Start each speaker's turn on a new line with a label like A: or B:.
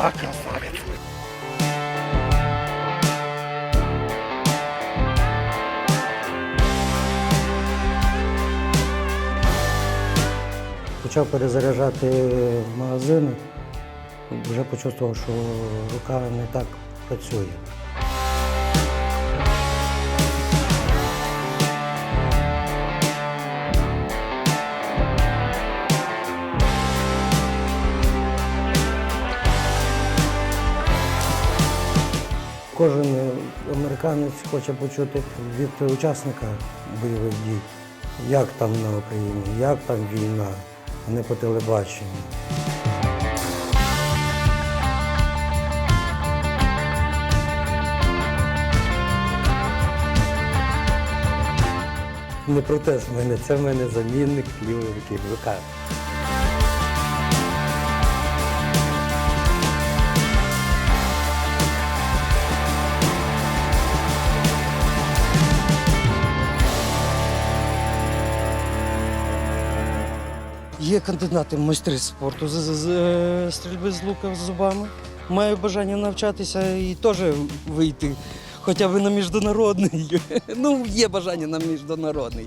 A: красавець.
B: Почав перезаряджати магазини, вже почувствував, що рука не так працює. Кожен американець хоче почути від учасника бойових дій, як там на Україні, як там війна, а не по телебаченню. Не протез в мене, це в мене замінник лівої руки. Є кандидати в майстри спорту з, з, з е, стрільби з лука з зубами. Маю бажання навчатися і теж вийти хоча б на міжнародний. Ну, є бажання на міжнародний.